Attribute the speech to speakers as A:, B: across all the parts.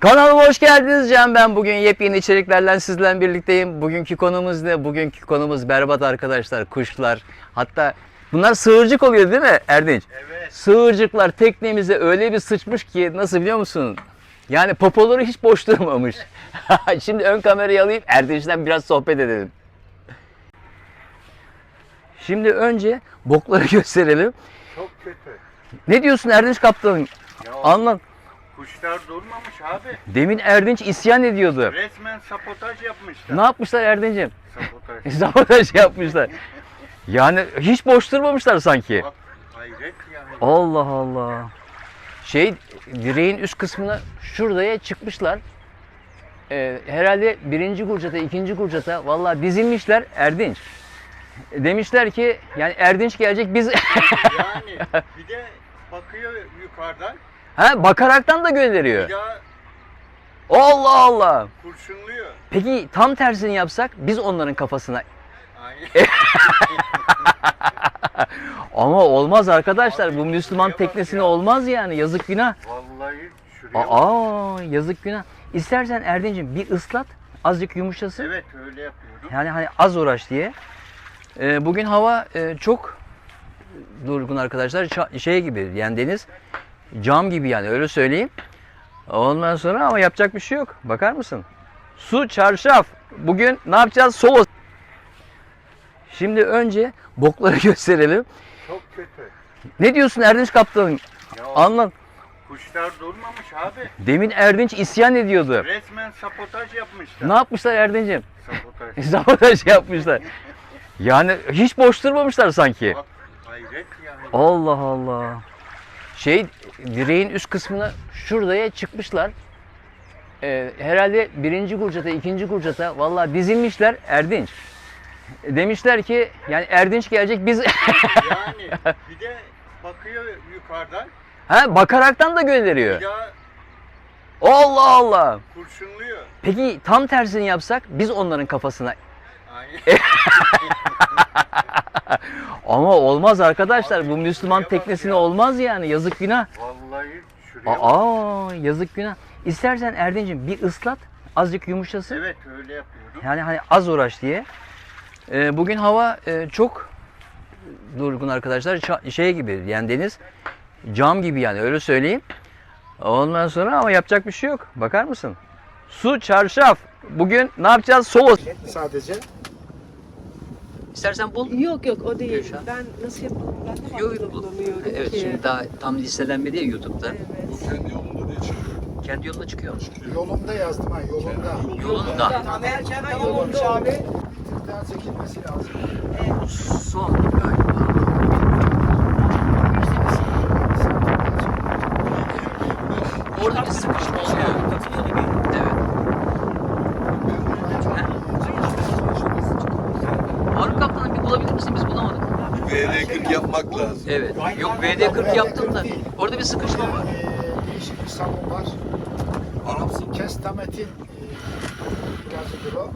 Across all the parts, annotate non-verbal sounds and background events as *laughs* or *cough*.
A: Kanalıma hoş geldiniz Can ben. Bugün yepyeni içeriklerle sizlerle birlikteyim. Bugünkü konumuz ne? Bugünkü konumuz berbat arkadaşlar. Kuşlar. Hatta bunlar sığırcık oluyor değil mi Erdinç?
B: Evet.
A: Sığırcıklar teknemize öyle bir sıçmış ki nasıl biliyor musun? Yani popoları hiç boş durmamış. *laughs* Şimdi ön kamerayı alayım Erdinç'ten biraz sohbet edelim. Şimdi önce bokları *laughs* gösterelim.
B: Çok kötü.
A: Ne diyorsun Erdinç kaptanım? Anlat.
B: Kuşlar durmamış abi.
A: Demin Erdinç isyan ediyordu.
B: Resmen sabotaj yapmışlar.
A: Ne yapmışlar Erdinç'im?
B: Sabotaj. *laughs*
A: Sabotaj yapmışlar. Yani hiç boş durmamışlar sanki.
B: Bak hayret yani.
A: Allah Allah. Şey direğin üst kısmına şuraya çıkmışlar. Ee, herhalde birinci kurcata, ikinci kurcata vallahi dizilmişler Erdinç. Demişler ki yani Erdinç gelecek biz
B: Yani *laughs* bir de bakıyor yukarıdan
A: ha bakaraktan da gönderiyor.
B: daha
A: Allah Allah.
B: kurşunluyor.
A: Peki tam tersini yapsak biz onların kafasına
B: Aynen. *laughs*
A: ama olmaz arkadaşlar bu
B: Abi,
A: Müslüman
B: şuraya bak
A: teknesine
B: ya.
A: olmaz yani yazık günah.
B: Vallahi şuraya bak.
A: Aa yazık günah. İstersen Erdinç'im bir ıslat azıcık yumuşasın.
B: Evet öyle yapıyorum.
A: Yani hani az uğraş diye. Ee, bugün hava e, çok durgun arkadaşlar. Ça- şey gibi yani deniz cam gibi yani öyle söyleyeyim. Ondan sonra ama yapacak bir şey yok. Bakar mısın? Su çarşaf. Bugün ne yapacağız? Solo. Şimdi önce bokları *laughs* gösterelim.
B: Çok kötü.
A: Ne diyorsun Erdinç kaptanım?
B: Ya
A: Anlat.
B: kuşlar durmamış abi.
A: Demin Erdinç isyan ediyordu.
B: Resmen sabotaj yapmışlar.
A: Ne yapmışlar Erdinç'im?
B: Sabotaj. *laughs*
A: Sabotaj yapmışlar. Yani hiç boş durmamışlar sanki.
B: Bak hayret yani.
A: Allah Allah. Şey direğin üst kısmına şuraya çıkmışlar. Ee, herhalde birinci kurcata, ikinci kurcata vallahi dizilmişler Erdinç. Demişler ki yani Erdinç gelecek biz
B: Yani *laughs* bir de bakıyor yukarıdan
A: ha bakaraktan da
B: bir
A: gönderiyor.
B: daha
A: Allah Allah.
B: kurşunluyor.
A: Peki tam tersini yapsak biz onların kafasına. *laughs* ama olmaz arkadaşlar
B: Abi,
A: bu Müslüman teknesine
B: ya.
A: olmaz yani yazık günah.
B: Vallahi şuraya.
A: Aa yazık günah. İstersen Erdinç'im bir ıslat azıcık yumuşasın.
B: Evet öyle yapıyorum.
A: Yani hani az uğraş diye. Ee, bugün hava e, çok durgun arkadaşlar. Ça- şey gibi yani deniz cam gibi yani öyle söyleyeyim. Ondan sonra ama yapacak bir şey yok. Bakar mısın? Su çarşaf. Bugün ne yapacağız? Solo.
C: sadece.
A: İstersen bul.
D: Yok yok o değil.
A: Gülşah.
D: Ben nasıl yapalım? Ben de
A: Yok, yok.
D: bulamıyorum
A: Evet
D: ki.
A: şimdi daha tam listelenmedi ya YouTube'da.
D: Evet.
C: Kendi yolunda diye çıkıyor.
A: Kendi yoluna çıkıyor.
C: Yolunda yazdım ha yolunda.
A: Yolunda.
D: Şey tamam olmuş abi.
C: Daha çekilmesi lazım.
A: Son galiba. Orada bir sıkışma oluyor. Evet. Harun Kaptan'ı bir bulabilir misin? Biz bulamadık.
E: VD40 yapmak lazım.
A: Evet. Yok VD40 yaptım da orada bir sıkışma var.
C: Ee, değişik bir sabun var. Arapsın Kestamet'in e, ilacıdır o.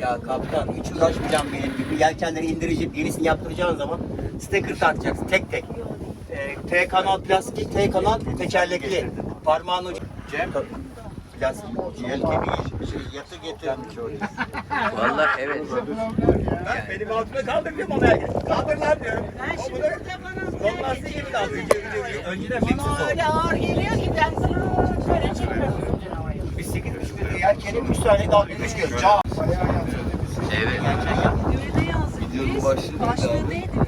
F: Ya kaptan hiç uğraşmayacağım benim gibi. Yelkenleri indireceğim, yenisini yaptıracağın zaman sticker takacaksın tek tek. Ee, T kanal plastik, T kanal tekerlekli. Parmağın ucu. Cem. Plastik. Yelkeni şey, yatı getirmiş oraya.
A: Vallahi evet.
F: Ben benim altına kaldırıyorum onu herkes. Kaldır lan diyorum. O bunu Son lastiği gibi kaldırıyor. Önceden beksiz
G: Öyle ağır geliyor ki ben böyle çekiyorum.
F: Biz 8 3 yelkenin 3 tane kaldı. 3 göz. Cam.
C: Bayağı yatırdı bizi.
A: Evet.
G: Yazdık.
E: Videonun başlığı neydi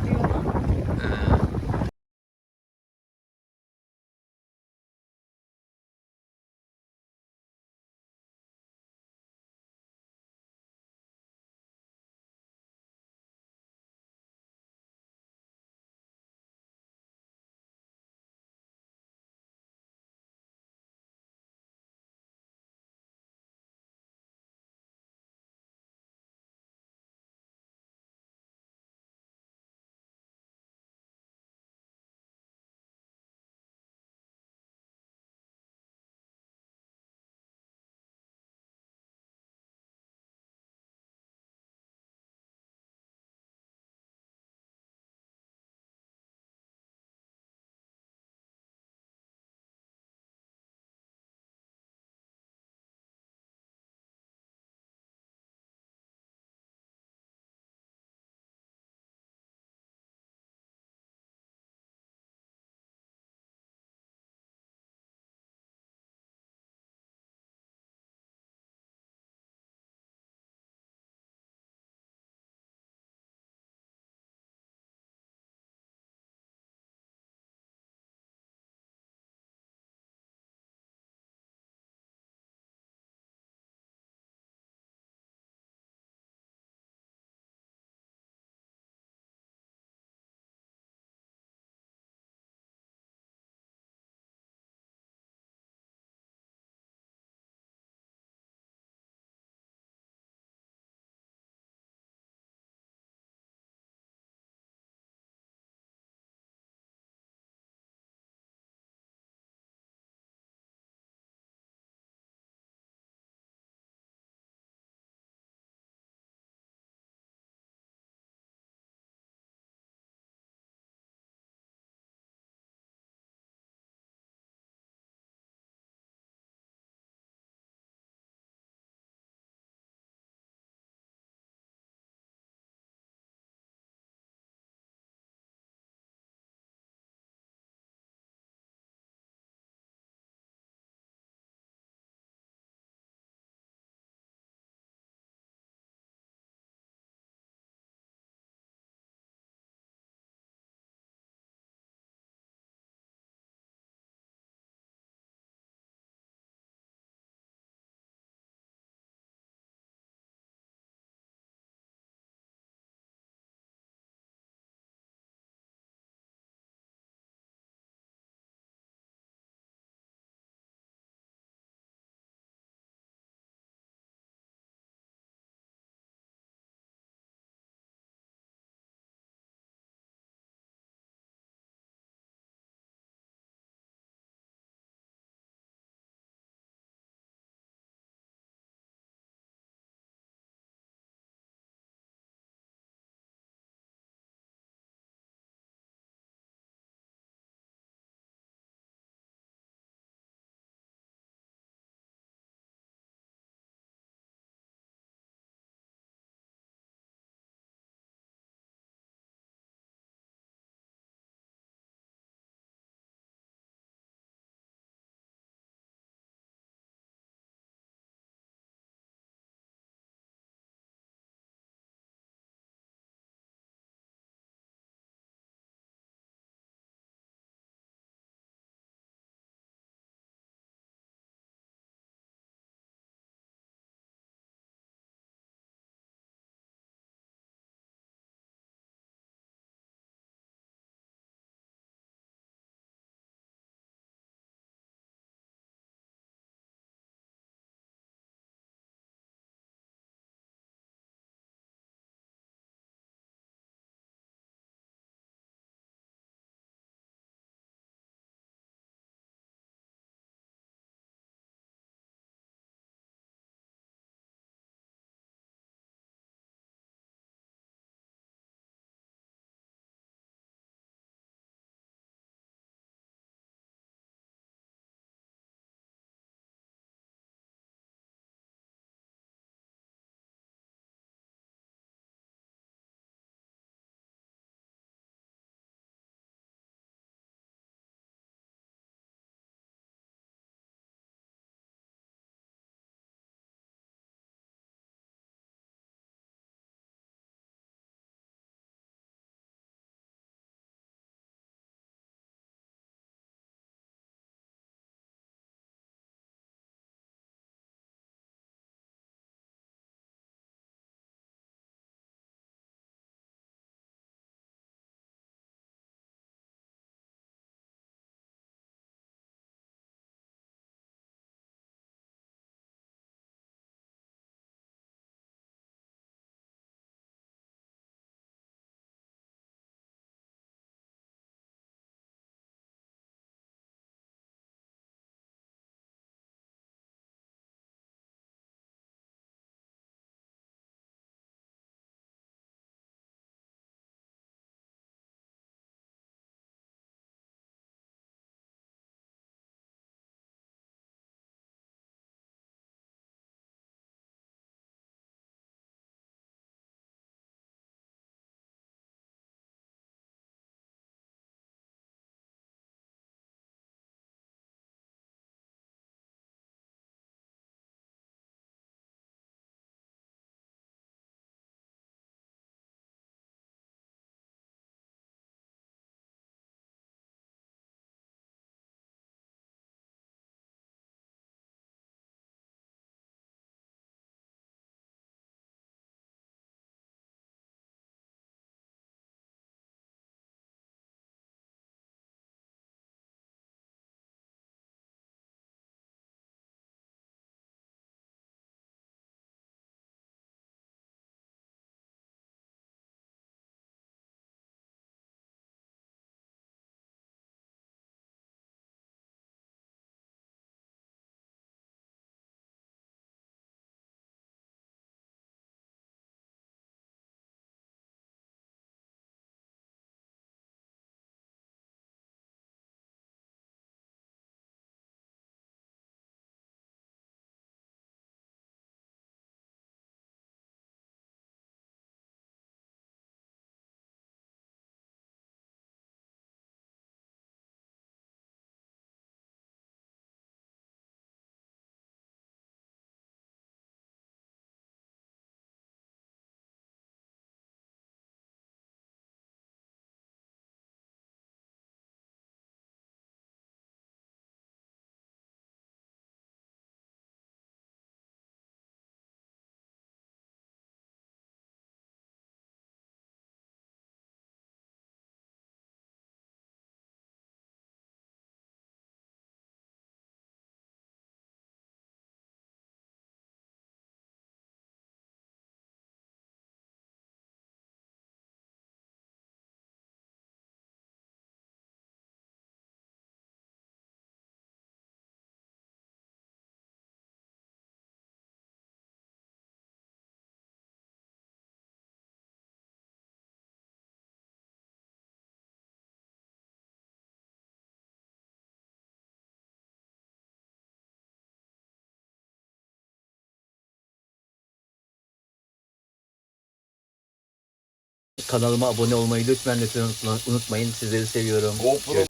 A: Kanalıma abone olmayı lütfen lütfen unutmayın. Sizleri seviyorum.
E: GoPro